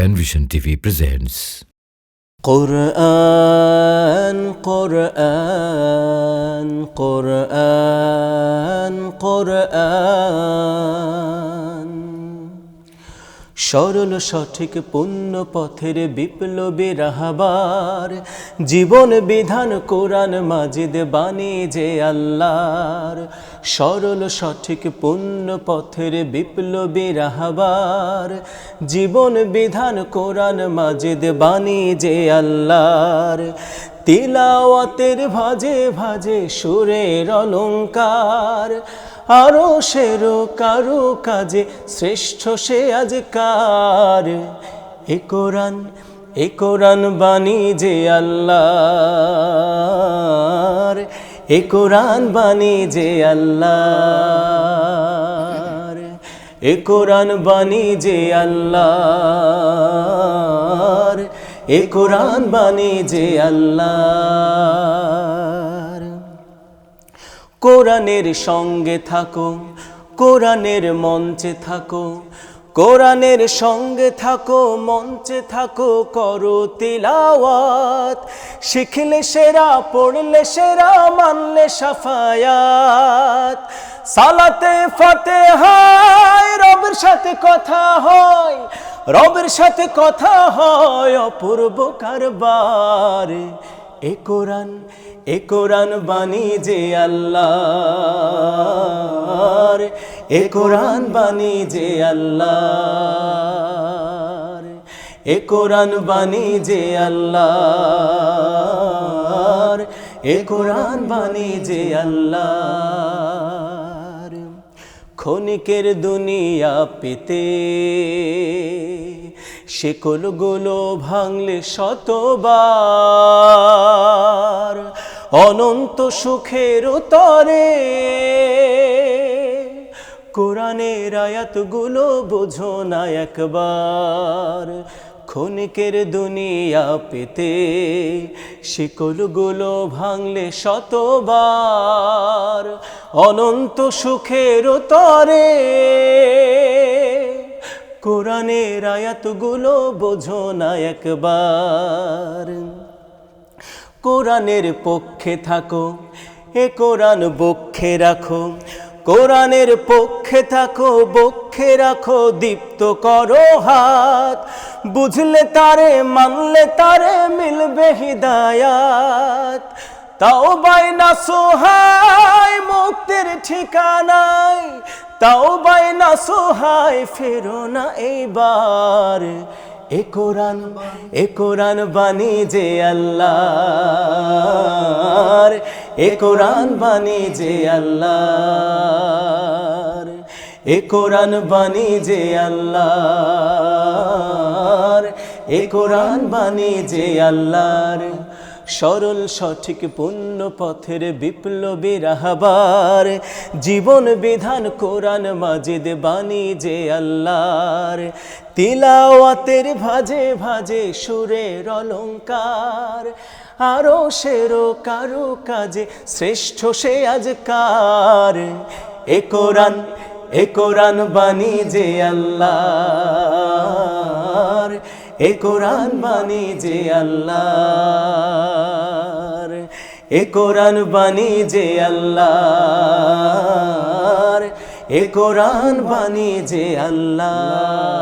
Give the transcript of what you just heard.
Penvision TV presents কোরআন কোরআন কোরআন কোরআন সরল সঠিক পুণ্য পথের বিপ্লবী রাহাবার। জীবন বিধান কোরআন মাজিদ বাণী যে আল্লাহর। সরল সঠিক পুণ্য পথের বিপ্লবী রাহাবার। জীবন বিধান কোরআন মাজিদ বাণী যে আল্লাহর। তিলাওয়াতের ভাজে ভাজে সুরের অলঙ্কার আরও সেরো কারও কাজে শ্রেষ্ঠ সে এ কোরআন এ কোরআন বাণী যে আল্লাহর। এ বাণী যে আল্লাহর। এ বাণী যে আল্লাহর। এ বাণী যে আল্লাহর। কোরআনের সঙ্গে থাকো, কোরআনের মঞ্চে থাকো, কোরআনের সঙ্গে থাকো, মঞ্চে থাকো, করো তিলাওয়াত। শিখলে সেরা, পড়লে সেরা, মানলে সাফায়াত। সালাতে ফাতে হয় রবের সাথে কথা হয়, রবের সাথে কথা হয় অপূর্ব কারবার। এ কোরআন এ কোরআন বাণী যে আল্লাহর, এ বাণী যে আল্লাহর, এ কোরআন বাণী যে আল্লাহর, এ বাণী যে আল্লাহর। ক্ষণিকের দুনিয়া পেতে শেকলগুলো ভাঙলে শতবার অনন্ত সুখের তরে। কোরআনের আয়াতগুলো বোঝো না একবার। ক্ষণিকের দুনিয়া পেতে শিকলগুলো ভাঙলে শতবার। অনন্ত সুখের তরে। কোরআনের আয়াতগুলো বোঝো না একবার। কোরআনের পক্ষে থাকো, এ কোরআন বক্ষে রাখো। কোরআনের পক্ষে থাকো, বক্ষে রাখো, দীপ্ত করো হাত। বুঝলে তারে, মানলে তারে, মিলবে হিদায়াত। তাও বাইনা সোহাই মুক্তির ঠিকানায়। তাও বাইনা সোহাই ফেরো না এইবার। এ কোরআন এ কোরআন বাণী যে আল্লাহর, এ কোরআন বাণী যে আল্লাহর, এ কোরআন বাণী যে আল্লাহর, এ কোরআন বাণী যে আল্লাহর। সরল সঠিক পুণ্য পথের বিপ্লবী রাহাবার, জীবন বিধান কোরআন মাজিদ বাণী যে আল্লাহর। তিলাওয়াতের ভাজে ভাজে সুরের অলঙ্কার আরও সেরো কারও কাজে শ্রেষ্ঠ সে আজকার এ কোরআন এ কোরআন বাণী যে আল্লাহর। এ কোরআন বাণী যে আল্লাহর, এ কোরআন বাণী যে আল্লাহর, এ কোরআন বাণী যে আল্লাহ